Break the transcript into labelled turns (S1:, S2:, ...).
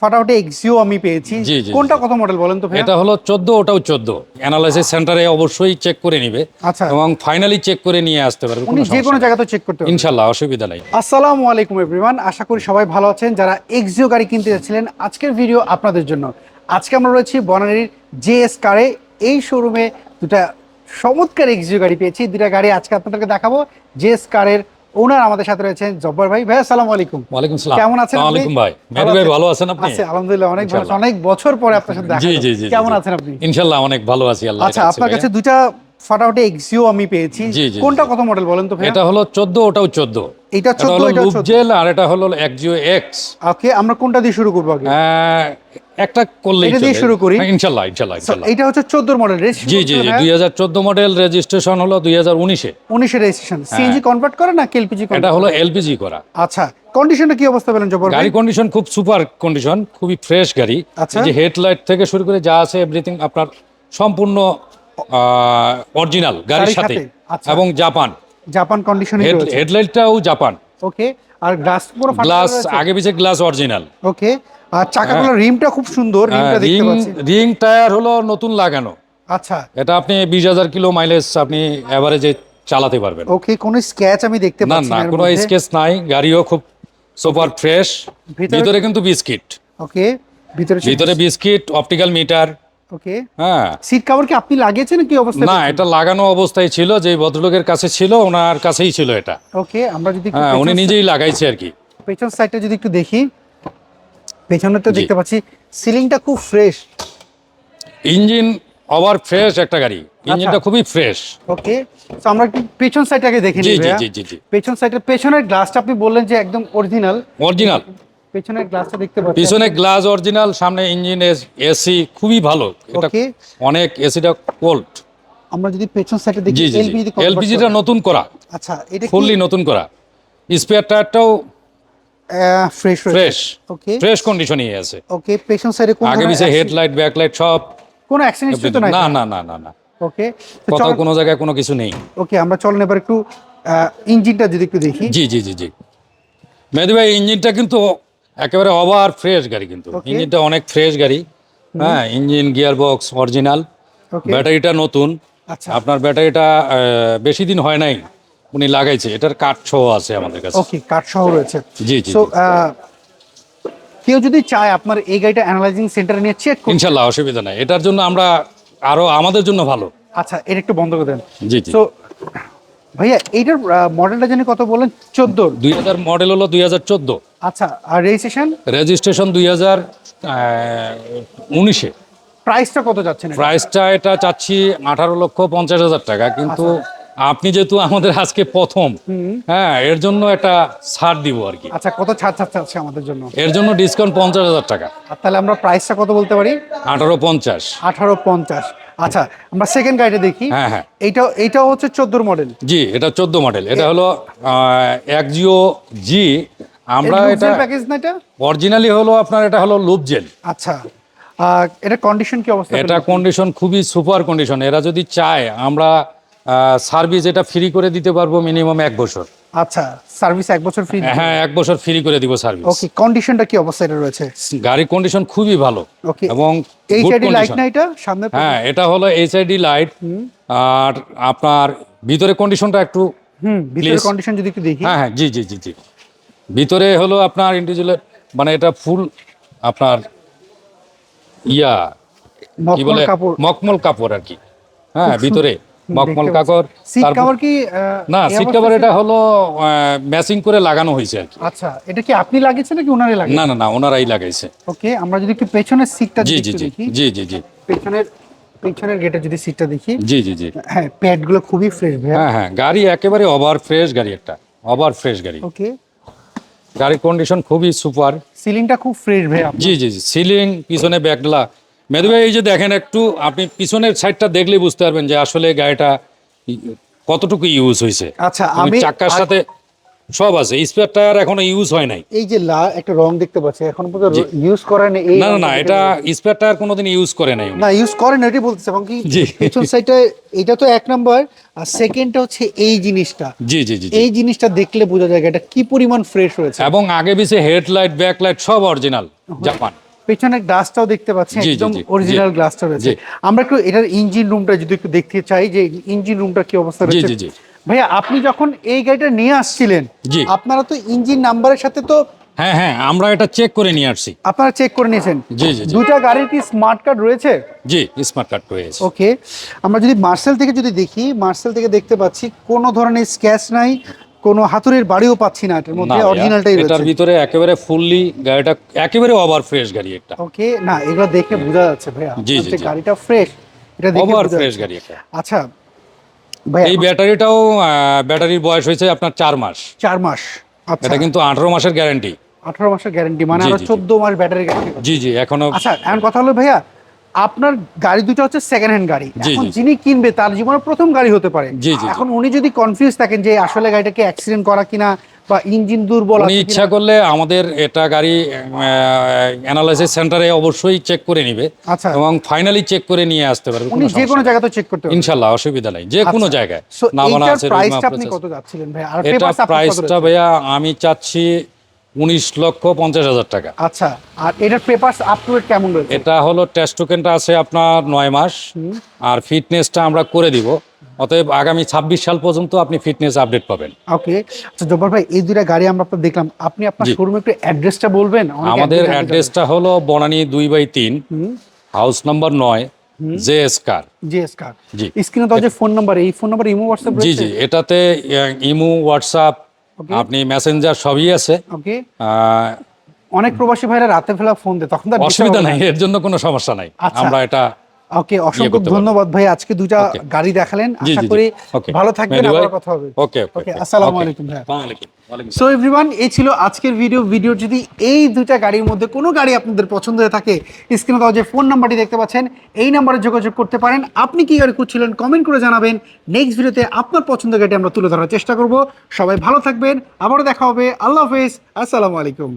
S1: ফাটাফাটি এক্সিও আমি পেয়েছি। কোনটা কত মডেল বলেন তো
S2: এটা হলো চোদ্দ ওটাও চোদ্দ। অ্যানালাইসিস সেন্টারে অবশ্যই চেক করে নিবে
S1: আচ্ছা।
S2: এবং ফাইনালি চেক করে নিয়ে আসতে পারবে
S1: উনি যে কোনো জায়গাতে চেক করতে
S2: ইনশাল্লাহ অসুবিধা নাই।
S1: আসসালামু আলাইকুম এভরিওয়ান আশা করি সবাই ভালো আছেন। যারা এক্সিও গাড়ি কিনতে যাচ্ছিলেন আজকের ভিডিও আপনাদের জন্য। আজকে আমরা রয়েছি বনানীর জেএস কারে এই শোরুমে দুটা চমৎকার এক্সিও গাড়ি পেয়েছি। দুটা গাড়ি আজকে আপনাদেরকে দেখাবো। জেএস কারের ওনার আমাদের সাথে রয়েছেন জব্বর ভাই। ভাই আসসালামু আলাইকুম।
S2: ওয়ালাইকুম আসসালাম
S1: কেমন আছেন আপনি?
S2: ওয়ালাইকুম ভাই। মেহেদি ভাই ভালো আছেন আপনি?
S1: আছি আলহামদুলিল্লাহ অনেক ভালো অনেক বছর পরে আপনার সাথে দেখা
S2: জি জি জি
S1: কেমন আছেন আপনি?
S2: ইনশাআল্লাহ অনেক ভালো আছি আল্লাহ
S1: আচ্ছা আপনার কাছে দুইটা ফাটাফাটি এক্সিও আমি পেয়েছি। কোনটা। কত মডেল বলেন তো
S2: এটা হলো চোদ্দ ওটাও চোদ্দ।
S1: এটা
S2: এটা
S1: 14 এটা 14
S2: জেল আর এটা হলো একজিও এক্স
S1: ওকে আমরা কোনটা দিয়ে শুরু করব আগে?
S2: একটা করলেই
S1: এটা দিয়ে শুরু করি।
S2: ইনশাল্লাহ
S1: So,
S2: ইনশাল্লাহ।
S1: এটা হচ্ছে 14 মডেল
S2: জি জি জি দুই হাজার চোদ্দ মডেল রেজিস্ট্রেশন হলো দুই হাজার উনিশে।
S1: 19 এর রেজিস্ট্রেশন সিএনজি কনভার্ট করে না এলপিজি
S2: এটা হলো এলপিজি করা।
S1: আচ্ছা কন্ডিশনটা কি অবস্থা পেলেন জবর
S2: গাড়ি কন্ডিশন খুব সুপার কন্ডিশন খুবই ফ্রেশ গাড়ি।
S1: আচ্ছা।
S2: যে হেডলাইট থেকে শুরু করে যা আছে এভরিথিং আপনার সম্পূর্ণ অরিজিনাল গাড়ির সাথে
S1: আচ্ছা।
S2: এবং জাপান।
S1: জাপান কন্ডিশনে রয়েছে।
S2: হেডলাইটটাও জাপান।
S1: ওকে আর গ্লাস পুরো
S2: গ্লাস আগে পিছে গ্লাস অরিজিনাল
S1: ওকে আর চাকাগুলো রিমটা খুব সুন্দর রিমটা দেখতে
S2: রিং
S1: পাচ্ছি।
S2: রিং টায়ার হলো নতুন লাগানো।
S1: আচ্ছা।
S2: এটা আপনি বিশ হাজার কিলো মাইলেজ আপনি এভারেজে চালাতে পারবেন।
S1: ওকে কোন স্ক্যাচ আমি দেখতে
S2: না
S1: পাচ্ছি
S2: না
S1: এর
S2: কোনো। স্কেচ নাই গাড়িও খুব সুপার ফ্রেশ
S1: ভিতরে
S2: কিন্তু বিস্কিট
S1: ওকে ভিতরে
S2: ভিতরে বিস্কিট অপটিক্যাল মিটার
S1: ওকে
S2: হ্যাঁ।
S1: সিট কভার কি আপনি লাগিয়েছেন কি অবস্থা
S2: না এটা লাগানো অবস্থায় ছিল যে ভদ্রলোকের কাছে ছিল ওনার কাছেই ছিল এটা।
S1: ওকে আমরা যদি
S2: হ্যাঁ উনি নিজেই লাগাইছে আর কি।
S1: পেছন সাইডটা যদি একটু দেখি। পেছনে তো দেখতে পাচ্ছি সিলিংটা খুব ফ্রেশ
S2: ইঞ্জিন ওভার ফ্রেশ একটা গাড়ি।
S1: আচ্ছা।
S2: ইঞ্জিনটা খুবই ফ্রেশ
S1: ওকে তো আমরা একটু পেছন সাইডটাকে দেখে নিই
S2: জি জি জি জি।
S1: পেছন সাইডের পেছনের গ্লাসটা আপনি বললেন যে একদম অরিজিনাল
S2: অরিজিনাল
S1: পেছনের গ্লাসটা দেখতে পাচ্ছি
S2: পিছনে গ্লাস অরিজিনাল সামনে ইঞ্জিন এসি খুবই ভালো। এটা অনেক এসিটা কোল্ড
S1: আমরা যদি পেছন সাইডে দেখি এলপিজি
S2: এলপিজিটা নতুন করা।
S1: আচ্ছা এটা
S2: ফুললি নতুন করা। স্পেয়ার টায়ারটাও
S1: ফ্রেশ
S2: ফ্রেশ
S1: ওকে
S2: ফ্রেশ কন্ডিশনে আছে।
S1: ওকে পেছন সাইডে কোন
S2: আগে পিছে হেডলাইট ব্যাকলাইট সব
S1: কোনো অ্যাক্সিডেন্ট তো নাই
S2: না না না না না।
S1: ওকে
S2: কোথাও কোনো জায়গায় কোনো কিছু নেই।
S1: ওকে আমরা চলেন এবার একটু ইঞ্জিনটা যদি একটু দেখি।
S2: জি জি জি জি। মেহেদি ভাই ইঞ্জিনটা কিন্তু একেবারে ওভার ফ্রেশ গাড়ি কিন্তু। ইঞ্জিনটা অনেক ফ্রেশ গাড়ি। হ্যাঁ ইঞ্জিন গিয়ার বক্স অরিজিনাল ব্যাটারিটা নতুন।
S1: আচ্ছা।
S2: আপনার ব্যাটারিটা বেশি দিন হয় নাই। উনি লাগাইছে। এটার কাঠ সহ আছে আমাদের কাছে।
S1: ওকে কাঠ সহ রয়েছে।
S2: জি জি
S1: সো কেউ যদি চায় আপনার এই গাড়িটা অ্যানালাইজিং সেন্টারে নিয়ে চেক করুন
S2: ইনশাল্লাহ অসুবিধা নাই। এটার জন্য আমরা আরও আমাদের জন্য ভালো।
S1: আচ্ছা এটা একটু বন্ধ করে দেন।
S2: জি জি।
S1: সো ভাইয়া এইটার মডেলটা জানি কত বললেন? চোদ্দ।
S2: দুই হাজার মডেল হলো দুই হাজার চোদ্দ।
S1: আচ্ছা আর রেজিস্ট্রেশন
S2: রেজিস্ট্রেশন দুই হাজার উনিশে।
S1: প্রাইসটা কত যাচ্ছেন এটা?
S2: প্রাইসটা এটা চাচ্ছি আঠারো লক্ষ পঞ্চাশ হাজার টাকা। কিন্তু আপনি যেহেতু আমাদের আজকে প্রথম হ্যাঁ এর জন্য একটা ছাড় দিব আর কি।
S1: আচ্ছা কত ছাড় ছাড় চাচ্ছে আমাদের জন্য?
S2: এর জন্য ডিসকাউন্ট পঞ্চাশ হাজার টাকা।
S1: তাহলে আমরা প্রাইসটা কত বলতে পারি?
S2: আঠারো পঞ্চাশ।
S1: আঠারো পঞ্চাশ। আচ্ছা আমরা সেকেন্ড গাড়িটা দেখি।
S2: হ্যাঁ হ্যাঁ।
S1: এইটাও এইটাও হচ্ছে চোদ্দোর মডেল
S2: জি এটা চোদ্দ মডেল এটা হলো একজিও জি। আমরা এটা
S1: প্যাকেজ না এটা?
S2: অরিজিনালি হলো আপনার এটা হলো লুপ জেল
S1: আচ্ছা এটা কন্ডিশন কি অবস্থা?
S2: এটা কন্ডিশন খুবই সুপার কন্ডিশন এরা যদি চায় আমরা সার্ভিস এটা ফ্রি করে দিতে পারব মিনিমাম এক বছর।
S1: আচ্ছা সার্ভিস এক বছর ফ্রি
S2: হ্যাঁ এক বছর ফ্রি করে দিব সার্ভিস
S1: ওকে কন্ডিশনটা কি অবস্থা এটা রয়েছে?
S2: গাড়ির কন্ডিশন খুবই ভালো
S1: ওকে
S2: এবং
S1: এই
S2: good
S1: সাইডে লাইট না এটা সামনে
S2: হ্যাঁ এটা হলো এইচআইডি লাইট আর আপনার ভিতরে কন্ডিশনটা একটু
S1: হুম ভিতরে কন্ডিশন যদি একটু দেখি।
S2: হ্যাঁ হ্যাঁ জি জি জি জি। ভিতরে হলো আপনার ইন্ডিভিজুয়াল মানে এটা ফুল আপনার ইয়া কি বলে?
S1: কাপড়।
S2: মকমল কাপড় আর কি। হ্যাঁ ভিতরে। মকমল
S1: সিট কভার কি
S2: না সিট কভার এটা হলো ম্যাচিং করে লাগানো হয়েছে আর কি।
S1: আচ্ছা এটা কি আপনি লাগিয়েছেন নাকি
S2: না না না ওনারাই লাগাইছে।
S1: ওকে আমরা যদি একটু পেছনের সিটটা
S2: জি জি জি
S1: দেখি।
S2: জি জি জি।
S1: পেছনের পেছনের গেটে যদি সিটটা দেখি।
S2: জি জি জি।
S1: হ্যাঁ প্যাডগুলো খুবই ফ্রেশ ভাইয়া।
S2: হ্যাঁ হ্যাঁ গাড়ি একেবারে ওভার ফ্রেশ গাড়ি একটা ওভার ফ্রেশ গাড়ি।
S1: ওকে।
S2: গাড়ির কন্ডিশন খুবই সুপার
S1: সিলিংটা খুব ফ্রেশ ভাইয়া।
S2: জি জি জি সিলিং পিছনে ব্যাকডলা মেদু ভাই এই যে দেখেন একটু আপনি পিছনের সাইডটা দেখলে বুঝতে পারবেন যে আসলে গাড়িটা কতটুকু ইউজ হয়েছে।
S1: আচ্ছা আমি
S2: চাক্কার সাথে সব আছে স্পেয়ার টায়ার এখনও ইউজ হয় নাই।
S1: এই যে লা একটা রং দেখতে পাচ্ছি এখন পর্যন্ত ইউজ করেন এই
S2: না না না এটা স্পেয়ার টায়ার কোনোদিন ইউজ করে নাই
S1: না ইউজ করে না এটাই বলতেছে এবং কি। পেছন সাইডটা এটা তো এক নাম্বার আর সেকেন্ডটা হচ্ছে এই জিনিসটা।
S2: জি জি জি জি।
S1: এই জিনিসটা দেখলে বোঝা যায় এটা কি পরিমাণ ফ্রেশ হয়েছে।
S2: এবং আগে পিছে হেডলাইট ব্যাকলাইট সব অরিজিনাল জাপান।
S1: পেছনের গ্লাসটাও দেখতে পাচ্ছি একদম অরিজিনাল গ্লাসটা রয়েছে। আমরা একটু এটার ইঞ্জিন রুমটা যদি একটু দেখতে চাই যে ইঞ্জিন রুমটা কি অবস্থা রয়েছে। ভাইয়া আপনি যখন এই গাড়িটা নিয়ে আসছিলেন আপনারা তো ইঞ্জিন নাম্বারের সাথে তো
S2: হ্যাঁ হ্যাঁ আমরা এটা চেক করে নিয়ে আসছি।
S1: আপনারা চেক করে নিয়েছেন।
S2: জি, জি।
S1: দুইটা গাড়ির কি স্মার্ট কার্ড রয়েছে?
S2: জি স্মার্ট কার্ড রয়েছে।
S1: ওকে আমরা যদি মার্সেল থেকে যদি দেখি মার্সেল থেকে দেখতে পাচ্ছি কোনো ধরনের স্ক্যাচ নাই কোনো হাতুড়ির বাড়িও পাচ্ছি না এটার মধ্যে অরিজিনালটাই
S2: এটার ভিতরে একেবারে ফুললি গাড়িটা একেবারে ওভার ফ্রেশ গাড়ি একটা।
S1: ওকে না এগুলো দেখে বোঝা যাচ্ছে ভাইয়া। যে গাড়িটা ফ্রেশ এটা দেখে
S2: ওভার ফ্রেশ গাড়ি একটা।
S1: আচ্ছা ভাইয়া
S2: এই ব্যাটারিটাও ব্যাটারির বয়স হয়েছে আপনার চার মাস।
S1: চার মাস আচ্ছা।
S2: এটা কিন্তু আঠারো মাসের গ্যারান্টি
S1: আঠারো মাসের গ্যারান্টি মানে
S2: আরও।
S1: চোদ্দ মাস ব্যাটারি গ্যারান্টি
S2: জি জি এখনও
S1: আচ্ছা এখন কথা হলো ভাইয়া আপনার গাড়ি দুটো হচ্ছে সেকেন্ড হ্যান্ড গাড়ি। এখন যিনি কিনবে তার জীবনে প্রথম গাড়ি হতে পারে। এখন উনি যদি কনফিউজ থাকেন যে আসলে গাড়িটাকে অ্যাক্সিডেন্ট করা কিনা বা ইঞ্জিন দুর্বল
S2: উনি ইচ্ছা করলে আমাদের এটা গাড়ি অ্যানালাইসিস সেন্টারে অবশ্যই চেক করে নিবে
S1: আচ্ছা।
S2: এবং ফাইনালি চেক করে নিয়ে আসতে পারবে
S1: উনি
S2: কোনো
S1: যে কোনো জায়গাতে চেক করতে
S2: ইনশাল্লাহ অসুবিধা নাই। যে কোনো
S1: আচ্ছা।
S2: জায়গায়
S1: সো
S2: নামানা আছে
S1: প্রাইসটা আপনি কত যাচ্ছিলেন ভাই আর
S2: এটা
S1: পেপারস আপনি কত
S2: প্রাইসটা ভাইয়া আমি চাচ্ছি উনিশ লক্ষ পঞ্চাশ হাজার টাকা।
S1: আচ্ছা আর এটার পেপারস আপ টু ডেট কেমন রয়েছে?
S2: এটা হলো টেস্ট টোকেনটা আছে আপনার নয় মাস আর ফিটনেসটা আমরা করে দিব। অতএব আগামী ছাব্বিশ সাল পর্যন্ত আপনি ফিটনেস আপডেট পাবেন।
S1: ওকে আচ্ছা জব্বার ভাই এই দুইটা গাড়ি আমরা আপনার দেখলাম। আপনি আপনার। শোরুমে একটু অ্যাড্রেসটা বলবেন?
S2: আমাদের অ্যাড্রেসটা হলো বনানী দুই বাই তিন হাউস নাম্বার নয় জে এস কার
S1: চায়। জি স্কার
S2: জি।
S1: স্ক্রিনে তো যে ফোন নাম্বার এই ফোন নাম্বার ইমো হোয়াটসঅ্যাপ
S2: জি জি এটাতে ইমো হোয়াটসঅ্যাপ আপনি মেসেঞ্জার সবই আছে।
S1: ওকে
S2: আহ,
S1: অনেক প্রবাসী ভাইরা রাতে ফেলা ফোন দেয় তখন
S2: অসুবিধা নাই এর জন্য কোনো সমস্যা নাই।
S1: আচ্ছা।
S2: আমরা এটা
S1: ওকে অসংখ্য ধন্যবাদ ভাই। আজকে
S2: দুটা
S1: গাড়ি দেখালেন। আশা। করি ভালো থাকবেন আবার কথা হবে।
S2: ওকে
S1: ওকে আসসালামু আলাইকুম ভাই। সো এভরিওয়ান এই ছিল আজকের ভিডিও ভিডিও যদি এই দুটা গাড়ির মধ্যে কোনো গাড়ি আপনাদের পছন্দ হয়ে থাকে স্ক্রিনে দেওয়া যে ফোন নাম্বারটি দেখতে পাচ্ছেন এই নাম্বারে যোগাযোগ করতে পারেন। আপনি কি গাড়ি খুঁজছিলেন কমেন্ট করে জানাবেন। নেক্সট ভিডিওতে আপনার পছন্দের গাড়ি আমরা তুলে ধরার চেষ্টা করব। সবাই ভালো থাকবেন। আবারও দেখা হবে। আল্লাহ হাফেজ। আসসালামু আলাইকুম।